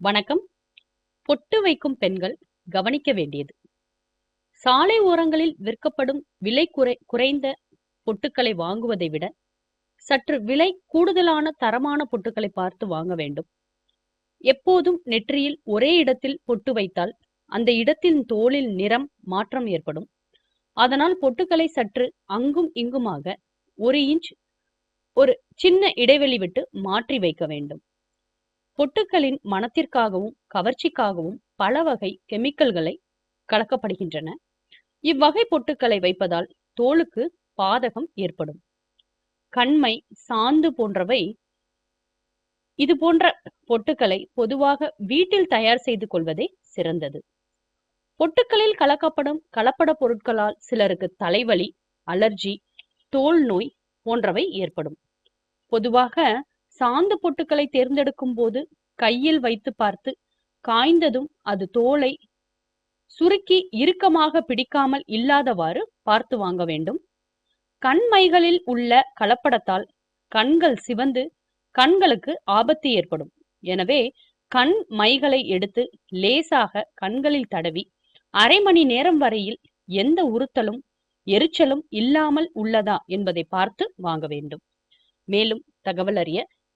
வணக்கம். பொட்டு வைக்கும் பெண்கள் கவனிக்க வேண்டியது. சாலை ஓரங்களில் விற்கப்படும் விலை குறை குறைந்த பொட்டுக்களை வாங்குவதை விட சற்று விலை கூடுதலான தரமான பொட்டுக்களை பார்த்து வாங்க வேண்டும். எப்போதும் நெற்றியில் ஒரே இடத்தில் பொட்டு வைத்தால் அந்த இடத்தின் தோலில் நிறம் மாற்றம் ஏற்படும். அதனால் பொட்டுக்களை சற்று அங்கும் இங்குமாக ஒரு இன்ச் ஒரு சின்ன இடைவெளி விட்டு மாற்றி வைக்க வேண்டும். பொட்டுக்களின் மனத்திற்காகவும் கவர்ச்சிக்காகவும் பல வகை கெமிக்கல்களை கலக்கப்படுகின்றன. இவ்வகை பொட்டுக்களை வைப்பதால் தோலுக்கு பாதகம் ஏற்படும். கண்மை சாந்து போன்றவை இது போன்ற பொட்டுக்களை பொதுவாக வீட்டில் தயார் செய்து கொள்வதே சிறந்தது. பொட்டுக்களில் கலக்கப்படும் கலப்பட பொருட்களால் சிலருக்கு தலைவலி அலர்ஜி தோல் நோய் போன்றவை ஏற்படும். பொதுவாக சாந்து பொட்டுக்களை தேர்ந்தெடுக்கும் போது கையில் வைத்து பார்த்து காய்ந்ததும் அது தோலை சுருக்கி இறுக்கமாக பிடிக்காமல் இல்லாதவாறு பார்த்து வாங்க வேண்டும். கண்மைகளில் உள்ள கலப்படத்தால் கண்கள் சிவந்து கண்களுக்கு ஆபத்து ஏற்படும். எனவே கண் மைகளை எடுத்து லேசாக கண்களில் தடவி அரை மணி நேரம் வரையில் எந்த உறுத்தலும் எரிச்சலும் இல்லாமல் உள்ளதா என்பதை பார்த்து வாங்க வேண்டும். மேலும் தகவல் அறிய